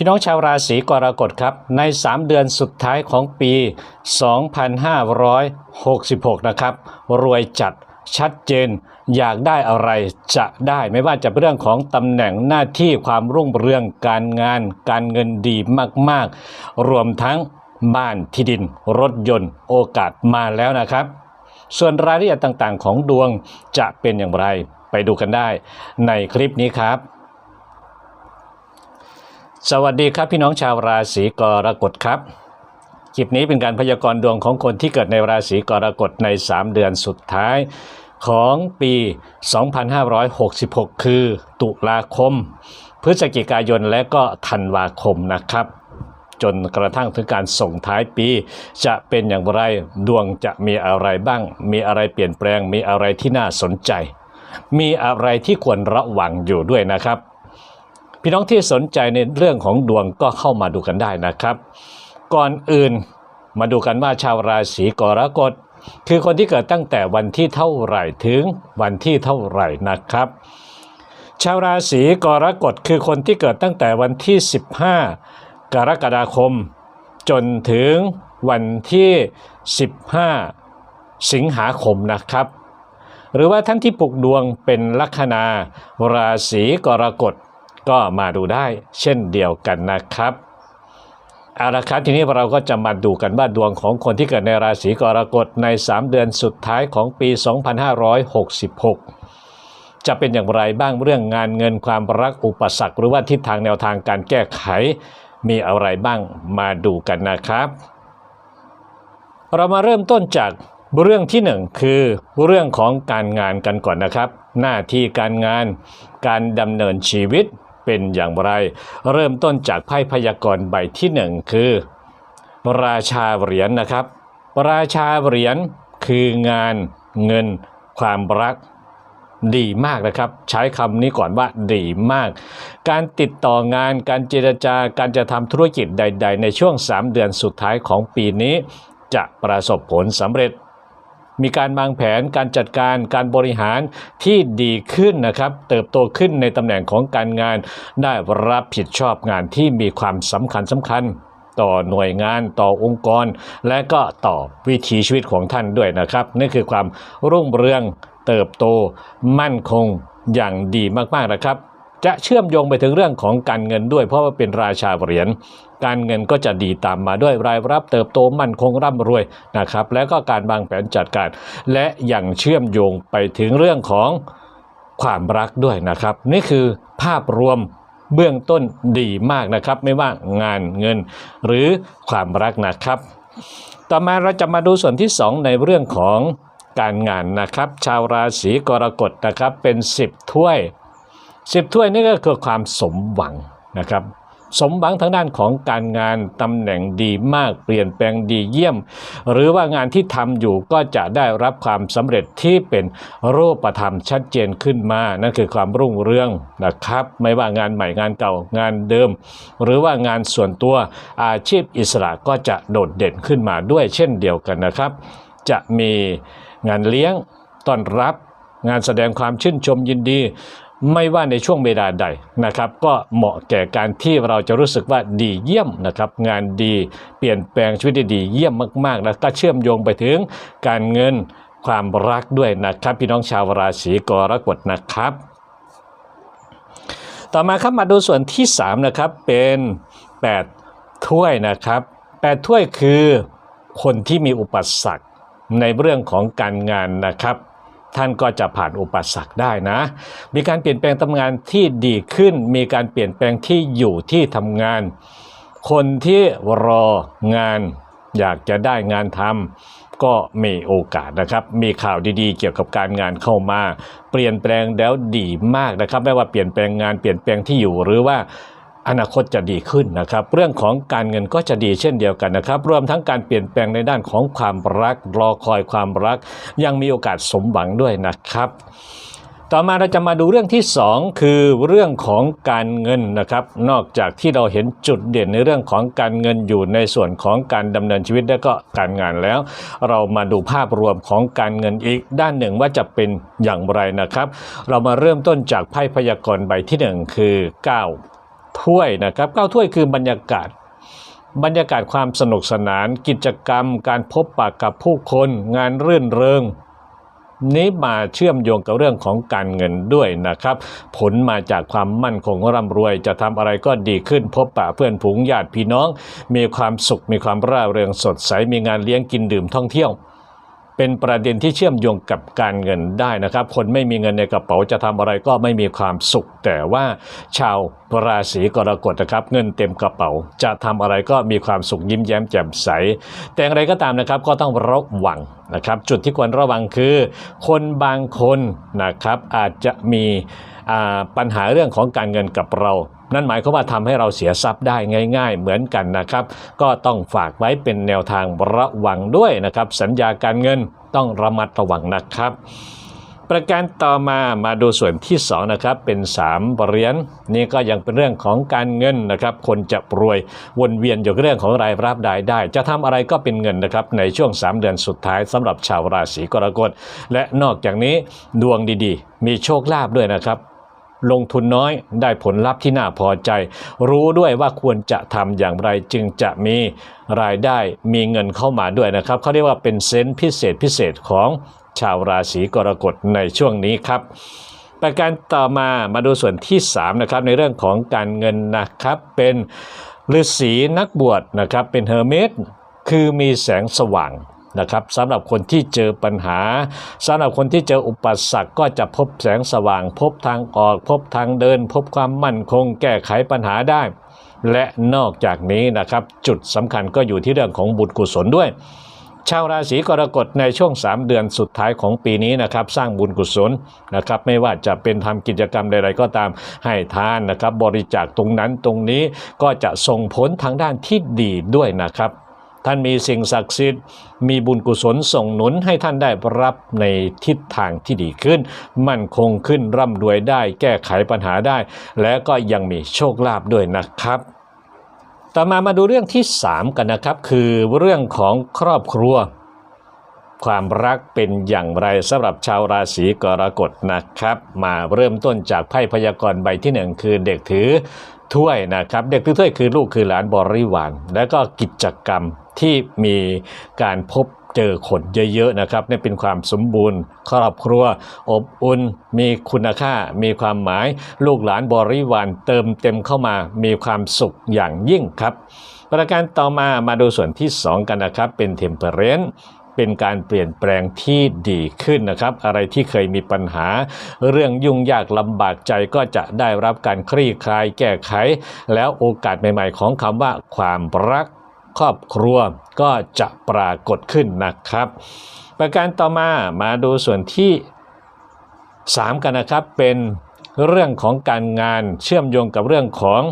พี่น้องชาวราศีกรกฎครับ ใน 3 เดือนสุดท้ายของปี 2566 นะครับ รวยจัดชัดเจน อยากได้อะไรจะได้ไม่ว่าจะเป็นเรื่องของตำแหน่งหน้าที่ความรุ่งเรืองการงาน การเงินดีมาก ๆ รวมทั้งบ้านที่ดิน รถยนต์โอกาสมาแล้วนะครับ ส่วนรายละเอียดต่างๆ ของดวงจะเป็นอย่างไร ไปดูกันได้ในคลิปนี้ครับ สวัสดีครับพี่น้องชาวราศีกรกฎครับ คลิปนี้เป็นการพยากรณ์ดวงของคนที่เกิดในราศีกรกฎใน 3 เดือนสุดท้ายของปี 2566 คือ ตุลาคม พฤศจิกายนและก็ธันวาคมนะครับ จนกระทั่งถึงการส่งท้ายปี จะเป็นอย่างไรดวงจะมีอะไรบ้าง มีอะไรเปลี่ยนแปลงมีอะไรที่น่าสนใจ มีอะไรที่ควรระวังอยู่ด้วยนะครับ พี่น้องที่สนใจในเรื่องของดวงก็เข้ามาดูกันได้นะครับ ก่อนอื่นมาดูกันว่าชาวราศีกรกฎคือคนที่เกิดตั้งแต่วันที่เท่าไหร่ถึงวันที่เท่าไหร่นะครับ ชาวราศีกรกฎคือคนที่เกิดตั้งแต่วันที่ 15 กรกฎาคม จนถึงวันที่ 15 สิงหาคมนะครับ หรือว่าท่านที่ปลุกดวงเป็นลัคนาราศีกรกฎ ก็มาดูได้เช่นเดียวกันนะครับเอาละครับทีนี้เราก็จะมาดูกันว่าดวงของคนที่เกิดในราศีกรกฎใน 3 เดือนสุดท้ายของปี 2566 จะเป็นอย่างไรบ้างเรื่องงานเงินความรักอุปสรรค หรือว่าทิศทางแนวทางการแก้ไข มีอะไรบ้างมาดูกันนะครับ เรามาเริ่มต้นจากเรื่องที่หนึ่งคือเรื่องของการงานกันก่อนนะครับ หน้าที่การงานการดำเนินชีวิต เป็นอย่างไร เริ่มต้นจากไพ่พยากรณ์ใบที่หนึ่งคือ ราชาเหรียญนะครับ ราชาเหรียญคืองานเงินความรักดีมากนะครับ ใช้คำนี้ก่อนว่าดีมาก การติดต่องานการเจรจาการจะทำธุรกิจใด ๆ ในช่วง 3 เดือนสุดท้ายของปีนี้ จะประสบผลสำเร็จ มีการวางแผนการจัดการการบริหารที่ดีขึ้นนะครับ เติบโตขึ้นในตำแหน่งของการงาน ได้รับผิดชอบงานที่มีความสำคัญสำคัญต่อหน่วยงานต่อองค์กร และก็ต่อวิถีชีวิตของท่านด้วยนะครับนี่คือความรุ่งเรืองเติบโตมั่นคงอย่างดีมากๆนะครับ จะเชื่อมโยงไปถึงเรื่องของการเงินด้วย เพราะว่าเป็นราชาเหรียญการเงินก็จะดีตามมาด้วยรายรับเติบโตมั่นคงร่ำรวยนะครับ แล้วก็การวางแผนจัดการ และยังเชื่อมโยงไปถึงเรื่องของความรักด้วยนะครับ นี่คือภาพรวมเบื้องต้นดีมากนะครับ ไม่ว่างานเงินหรือความรักนะครับ ต่อมาเราจะมาดูส่วนที่ 2 ในเรื่องของการงานนะครับ ชาวราศีกรกฎนะครับเป็น 10 ถ้วย 10ถ้วยนี่ก็คือความสมหวังนะครับ สมหวังทางด้านของการงานตำแหน่งดีมากเปลี่ยนแปลงดีเยี่ยม หรือว่างานที่ทำอยู่ก็จะได้รับความสำเร็จที่เป็นรูปธรรมชัดเจนขึ้นมา นั่นคือความรุ่งเรืองนะครับ ไม่ว่างานใหม่งานเก่างานเดิม หรือว่างานส่วนตัวอาชีพอิสระก็จะโดดเด่นขึ้นมาด้วยเช่นเดียวกันนะครับ จะมีงานเลี้ยงต้อนรับงานแสดงความชื่นชมยินดี ไม่ว่าในช่วงเวลาใดนะครับ ก็เหมาะแก่การที่เราจะรู้สึกว่าดีเยี่ยมนะครับ งานดีเปลี่ยนแปลงชีวิตได้ดีเยี่ยมมากๆ แล้วก็เชื่อมโยงไปถึงการเงินความรักด้วยนะครับ พี่น้องชาวราศีกรกฎนะครับ ต่อมาครับมาดูส่วนที่ 3 นะครับเป็น 8 ถ้วยนะครับ 8 ถ้วยคือคนที่มีอุปสรรคในเรื่องของการงานนะครับ ท่านก็จะผ่านอุปสรรคได้นะ มีการเปลี่ยนแปลงทำงานที่ดีขึ้น มีการเปลี่ยนแปลงที่อยู่ที่ทำงาน คนที่รองานอยากจะได้งานทำก็มีโอกาสนะครับ มีข่าวดีๆ เกี่ยวกับการงานเข้ามา เปลี่ยนแปลงแล้วดีมากนะครับ ไม่ว่าเปลี่ยนแปลงงานเปลี่ยนแปลงที่อยู่หรือว่า อนาคตจะดีขึ้นนะครับ เรื่องของการเงินก็จะดีเช่นเดียวกันนะครับ รวมทั้งการเปลี่ยนแปลงในด้านของความรัก รอคอยความรัก ยังมีโอกาสสมหวังด้วยนะครับต่อมาเราจะมาดูเรื่องที่ 2 คือเรื่องของการเงินนะครับ นอกจากที่เราเห็นจุดเด่นในเรื่องของการเงินอยู่ในส่วนของการดำเนินชีวิตและก็การงานแล้ว เรามาดูภาพรวมของการเงินอีกด้านหนึ่งว่าจะเป็นอย่างไรนะครับ เรามาเริ่มต้นจากไพ่พยากรณ์ใบที่ 1 คือ 9 ถ้วยนะครับเก้าถ้วยคือบรรยากาศ บรรยากาศความสนุกสนาน กิจกรรม การพบปะกับผู้คน งานรื่นเริงนี้มาเชื่อมโยงกับเรื่องของการเงินด้วยนะครับ ผลมาจากความมั่นคงร่ำรวย จะทำอะไรก็ดีขึ้น พบปะเพื่อนผูงญาติพี่น้อง มีความสุขมีความร่าเริงสดใสมีงานเลี้ยงกินดื่มท่องเที่ยว เป็นประเด็นที่เชื่อมโยงกับการเงินได้นะครับ คนไม่มีเงินในกระเป๋าจะทำอะไรก็ไม่มีความสุข แต่ว่าชาวราศีกรกฎนะครับ เงินเต็มกระเป๋า จะทำอะไรก็มีความสุขยิ้มแย้มแจ่มใส แต่อะไรก็ตามนะครับก็ต้องระวังนะครับ จุดที่ควรระวังคือ คนบางคนนะครับอาจจะมี ปัญหาเรื่องของการเงินกับเรา นั่นหมายความว่าทำให้เราเสียทรัพย์ได้ง่าย ๆ เหมือนกันนะครับ ก็ต้องฝากไว้เป็นแนวทางระวังด้วยนะครับ สัญญาการเงินต้องระมัดระวังนะครับ ประการต่อมามาดูส่วนที่2นะครับเป็น3เหรียญนี่ก็ยังเป็นเรื่องของการเงินนะครับ คนจะรวยวนเวียนอยู่เรื่องของรายรับรายได้ จะทำอะไรก็เป็นเงินนะครับในช่วง 3 เดือนสุดท้ายสำหรับชาวราศีกรกฎและนอกจากนี้ดวงดีๆ มีโชคลาภด้วยนะครับ ลงทุนน้อยได้ผลลัพธ์ที่น่าพอใจ รู้ด้วยว่าควรจะทำอย่างไรจึงจะมีรายได้มีเงินเข้ามาด้วยนะครับเขาเรียกว่าเป็นเซนต์พิเศษพิเศษของชาวราศีกรกฎในช่วงนี้ครับ ประการต่อมามาดูส่วนที่3นะครับในเรื่องของการเงินนะครับเป็นฤาษีนักบวชนะครับเป็นเฮอร์เมสคือมีแสงสว่าง นะครับสำหรับคนที่เจอปัญหาสำหรับคนที่เจออุปสรรคก็จะพบแสงสว่าง พบทางออก พบทางเดิน พบความมั่นคง แก้ไขปัญหาได้ และนอกจากนี้นะครับ จุดสำคัญก็อยู่ที่เรื่องของบุญกุศลด้วยชาวราศีกรกฎในช่วง 3 เดือนสุดท้ายของปีนี้นะครับ สร้างบุญกุศลนะครับไม่ว่าจะเป็นทำกิจกรรมใด ๆ ก็ตามให้ทานนะครับ บริจาคตรงนั้นตรงนี้ก็จะส่งผลทางด้านที่ดีด้วยนะครับ ท่านมีสิ่งศักดิ์สิทธิ์ มีบุญกุศลส่งหนุนให้ท่านได้รับในทิศทางที่ดีขึ้น มั่นคงขึ้นร่ำรวยได้ แก้ไขปัญหาได้ และก็ยังมีโชคลาภด้วยนะครับต่อมามาดูเรื่องที่ 3 กันนะครับ คือเรื่องของครอบครัว ความรักเป็นอย่างไรสำหรับชาวราศีกรกฎนะครับ มาเริ่มต้นจากไพ่พยากรณ์ใบที่หนึ่งคือเด็กถือ ถ้วยนะครับ เด็กถือถ้วยคือลูกคือหลานบริวารและก็กิจกรรมที่มีการพบเจอคนเยอะๆนะครับนี่เป็นความสมบูรณ์ ครอบครัว อบอุ่น มีคุณค่า มีความหมาย ลูกหลานบริวารเติมเต็มเข้ามา มีความสุขอย่างยิ่งครับ ประการต่อมามาดูส่วนที่ 2 กันนะครับ เป็นเทมเพเรน เป็นการเปลี่ยนแปลงที่ดีขึ้นนะครับ อะไรที่เคยมีปัญหา เรื่องยุ่งยากลำบากใจก็จะได้รับการคลี่คลายแก้ไข แล้วโอกาสใหม่ ๆ ของคำว่าความรักครอบครัวก็จะปรากฏขึ้นนะครับ ประการต่อมามาดูส่วนที่ 3 กันนะครับเป็นเรื่องของการงานเชื่อมโยงกับเรื่องของ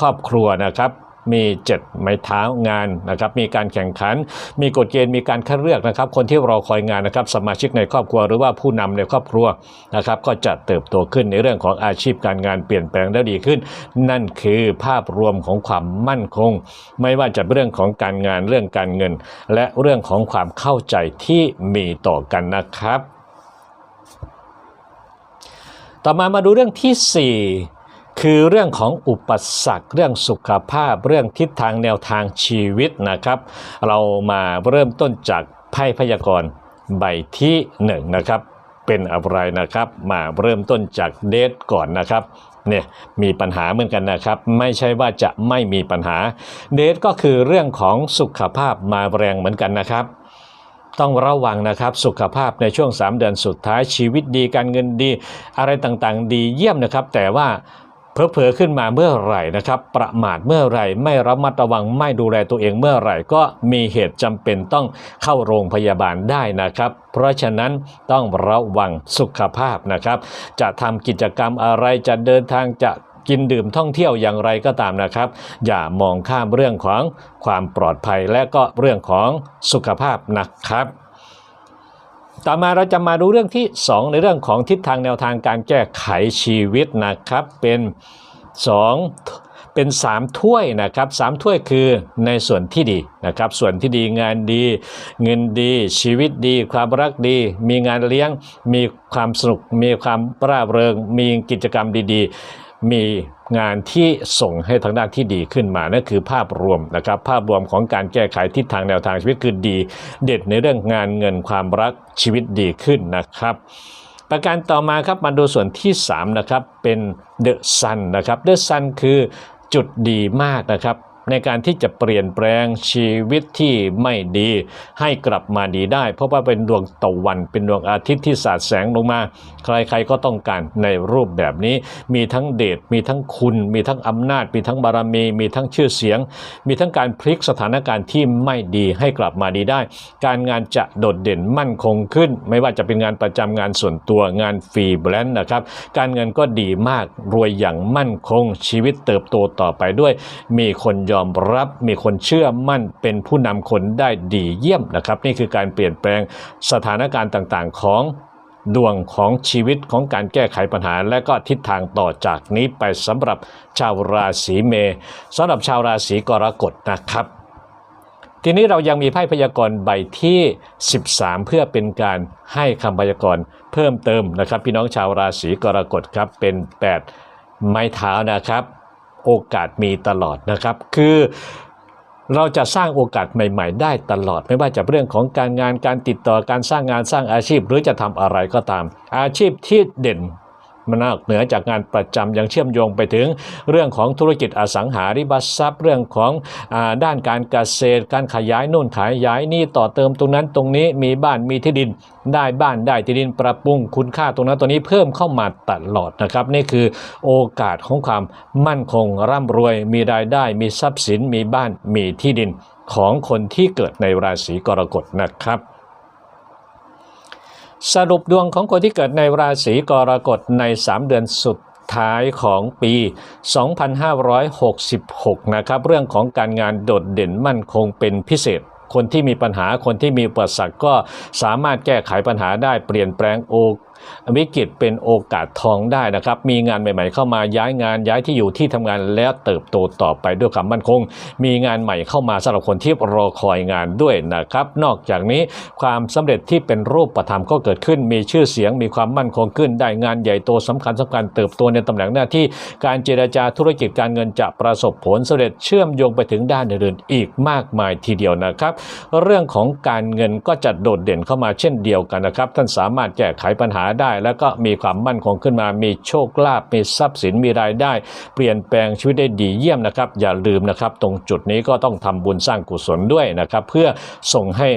ครอบครัวนะครับ มี7ไม้เท้างานนะครับมีการแข่งขัน มีกฎเกณฑ์มีการคัดเลือกนะครับ คนที่รอคอยงานนะครับ สมาชิกในครอบครัวหรือว่าผู้นำในครอบครัวนะครับ ก็จะเติบโตขึ้นในเรื่องของอาชีพการงานเปลี่ยนแปลงได้ดีขึ้น นั่นคือภาพรวมของความมั่นคง ไม่ว่าจะเรื่องของการงานเรื่องการเงิน และเรื่องของความเข้าใจที่มีต่อกันนะครับ ต่อมามาดูเรื่องทีสี่4 คือเรื่องของอุปสรรคเรื่องสุขภาพเรื่องทิศทางแนวทางชีวิตนะครับ เรามาเริ่มต้นจากไพ่พยากรณ์ใบที่1นงนะครับเป็นอะไรนะครับ มาเริ่มต้นจากเดทก่อนนะครับเนี่ยมีปัญหาเหมือนกันนะครับ ไม่ใช่ว่าจะไม่มีปัญหาเดทก็คือเรื่องของสุขภาพมาแรงเหมือนกันนะครับ ต้องระวังนะครับสุขภาพในช่วง 3 เดือนสุดท้ายชีวิตดีการเงินดี อะไรต่างๆ ดีเยี่ยมนะครับ แต่ว่า เผลอๆขึ้นมาเมื่อไหร่นะครับ ประมาทเมื่อไหร่ ไม่ระมัดระวังไม่ดูแลตัวเองเมื่อไหร่ ก็มีเหตุจำเป็นต้องเข้าโรงพยาบาลได้นะครับ เพราะฉะนั้นต้องระวังสุขภาพนะครับ จะทำกิจกรรมอะไรจะเดินทางจะกินดื่มท่องเที่ยวอย่างไรก็ตามนะครับ อย่ามองข้ามเรื่องของความปลอดภัยและก็เรื่องของสุขภาพนะครับ ต่อมาเราจะมาดูเรื่องที่ 2 ในเรื่องของทิศทางแนวทางการแก้ไขชีวิตนะครับ เป็น 2 เป็น 3 ถ้วยนะครับ3ถ้วยคือในส่วนที่ดีนะครับ ส่วนที่ดีงานดี เงินดี ชีวิตดี ความรักดี มีงานเลี้ยง มีความสนุก มีความร่าเริง มีกิจกรรมดี ๆ มี งานที่ส่งให้ทางด้านที่ดีขึ้นมานั่นคือภาพรวมนะครับ ภาพรวมของการแก้ไขทิศทางแนวทางชีวิตคือดี เด็ดในเรื่องงานเงินความรักชีวิตดีขึ้นนะครับ ประการต่อมาครับมาดูส่วนที่ 3 นะครับ เป็นเดอะซันนะครับเดอะซันคือจุดดีมากนะครับ ในการที่จะเปลี่ยนแปลงชีวิตที่ไม่ดี ให้กลับมาดีได้ เพราะว่าเป็นดวงตะวัน เป็นดวงอาทิตย์ที่สาดแสงลงมา ใครๆก็ต้องการในรูปแบบนี้ มีทั้งเดชมีทั้งคุณ มีทั้งอำนาจ มีทั้งบารมี มีทั้งชื่อเสียง มีทั้งการพลิกสถานการณ์ที่ไม่ดีให้กลับมาดีได้ การงานจะโดดเด่นมั่นคงขึ้น ไม่ว่าจะเป็นงานประจำงานส่วนตัวงานฟรีแลนซ์นะครับ การเงินก็ดีมากรวยอย่างมั่นคงชีวิตเติบโตต่อไปด้วย มีคนยอมอมรับมีคนเชื่อมั่นเป็นผู้นำคนได้ดีเยี่ยมนะครับ นี่คือการเปลี่ยนแปลงสถานการณ์ต่างๆ ของดวงของชีวิตของการแก้ไขปัญหา และก็ทิศทางต่อจากนี้ไปสำหรับชาวราศีเมษสำหรับชาวราศีกรกฎนะครับ ทีนี้เรายังมีไพ่พยากรณ์ใบที่ 13 เพื่อเป็นการให้คำพยากรณ์เพิ่มเติมนะครับ พี่น้องชาวราศีกรกฎครับเป็น 8 ไม้เท้านะครับ โอกาสมีตลอดนะครับ คือเราจะสร้างโอกาสใหม่ ๆ ได้ตลอด ไม่ว่าจะเรื่องของการงานการติดต่อการสร้างงานสร้างอาชีพ หรือจะทำอะไรก็ตาม อาชีพที่เด่น นนอกเหนือจากงานประจำยังเชื่อมโยงไปถึงเรื่องของธุรกิจอสังหาริมทรัพย์เรื่องของอด้านการเกษตร การขยายนู่นขายย้ายนี่ต่อเติมตรงนั้นตรงนี้มีบ้านมีที่ดินได้บ้านได้ที่ดินปรับปรุงคุณค่าตรงนั้นตัวนี้เพิ่มเข้ามาตลอดนะครับ นี่คือโอกาสของความมั่นคงร่ำรวยมีรายได้มีทรัพย์สินมีบ้านมีที่ดินของคนที่เกิดในราศีกรกฎนะครับ สรุปดวงของคนที่เกิดในราศีกรกฎใน 3 เดือนสุดท้ายของปี 2566 นะครับ เรื่องของการงานโดดเด่นมั่นคงเป็นพิเศษ คนที่มีปัญหาคนที่มีอุปสรรคก็สามารถแก้ไขปัญหาได้เปลี่ยนแปลงโอก วิกฤตเป็นโอกาสทองได้นะครับ มีงานใหม่ ๆ เข้ามาย้ายงานย้ายที่อยู่ที่ทำงานแล้วเติบโตต่อไปด้วยความมั่นคง มีงานใหม่เข้ามาสำหรับคนที่รอคอยงานด้วยนะครับ นอกจากนี้ความสำเร็จที่เป็นรูปธรรมก็เกิดขึ้น มีชื่อเสียงมีความมั่นคงขึ้น ได้งานใหญ่โตสำคัญสำคัญเติบโตในตำแหน่งหน้าที่การเจรจาธุรกิจการเงินจะประสบผลสำเร็จเชื่อมโยงไปถึงด้านอื่นๆอีกมากมายทีเดียวนะครับ เรื่องของการเงินก็จะโดดเด่นเข้ามาเช่นเดียวกันนะครับ ท่านสามารถแก้ไขปัญหาได้ แล้วก็มีความมั่นคงขึ้นมา มีโชคลาภมีทรัพย์สินมีรายได้ เปลี่ยนแปลงชีวิตได้ดีเยี่ยมนะครับ อย่าลืมนะครับ ตรงจุดนี้ก็ต้องทำบุญสร้างกุศลด้วยนะครับ เพื่อส่งให้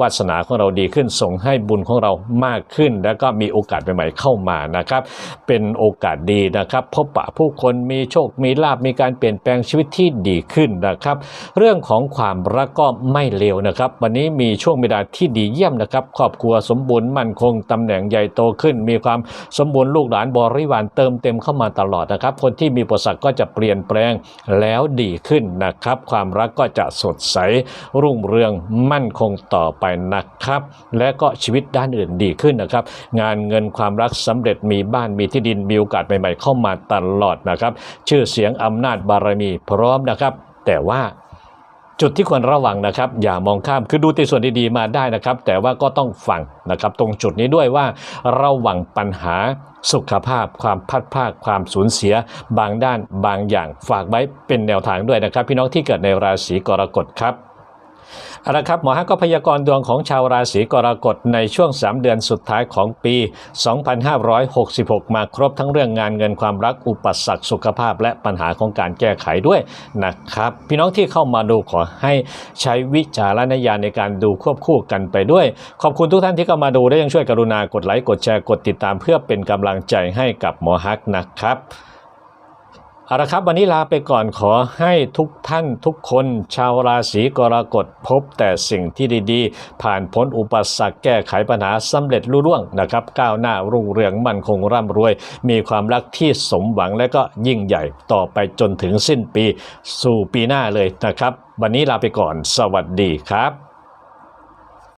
วาสนาของเราดีขึ้น ส่งให้บุญของเรามากขึ้น แล้วก็มีโอกาสใหม่ๆเข้ามานะครับ เป็นโอกาสดีนะครับ พบปะผู้คนมีโชคมีลาบมีการเปลี่ยนแปลงชีวิตที่ดีขึ้นนะครับ เรื่องของความรักก็ไม่เลวนะครับ วันนี้มีช่วงเวลาที่ดีเยี่ยมนะครับครอบครัวสมบูรณ์มั่นคงตำแหน่งใหญ่โตขึ้น มีความสมบูรณ์ลูกหลานบริวารเติมเต็มเข้ามาตลอดนะครับ คนที่มีอุปสรรคก็จะเปลี่ยนแปลงแล้วดีขึ้นนะครับ ความรักก็จะสดใสรุ่งเรืองมั่นคงต่อไปนะครับ และก็ชีวิตด้านอื่นดีขึ้นนะครับ งานเงินความรักสำเร็จมีบ้านมีที่ดินมีโอกาสใหม่ ๆ เข้ามาตลอดนะครับ ชื่อเสียงอำนาจบารมีพร้อมนะครับ แต่ว่า จุดที่ควรระวังนะครับ อย่ามองข้ามคือดูแต่ส่วนดีๆมาได้นะครับ แต่ว่าก็ต้องฟังนะครับ ตรงจุดนี้ด้วยว่าระวังปัญหาสุขภาพ ความพัดพลาดความสูญเสีย บางด้านบางอย่างฝากไว้เป็นแนวทางด้วยนะครับ พี่น้องที่เกิดในราศีกรกฎครับ เอาละครับหมอฮักก็พยากรณ์ดวงของชาวราศีกรกฎในช่วง 3 เดือนสุดท้ายของปี 2566 มาครบทั้งเรื่องงานเงินความรักอุปสรรคสุขภาพ และปัญหาของการแก้ไขด้วยนะครับ พี่น้องที่เข้ามาดูขอให้ใช้วิจารณญาณในการดูควบคู่กันไปด้วย ขอบคุณทุกท่านที่เข้ามาดูและยังช่วยกรุณากดไลค์กดแชร์กดติดตามเพื่อเป็นกำลังใจให้กับหมอฮักนะครับ เอาละครับ วันนี้ลาไปก่อนขอให้ทุกท่านทุกคนชาวราศีกรกฎพบแต่สิ่งที่ดีๆ ผ่านพ้นอุปสรรคแก้ไขปัญหาสำเร็จรุ่ร่วงนะครับ ก้าวหน้ารุ่งเรืองมั่นคงร่ำรวย มีความรักที่สมหวังและก็ยิ่งใหญ่ต่อไปจนถึงสิ้นปี สู่ปีหน้าเลยนะครับ วันนี้ลาไปก่อน สวัสดีครับ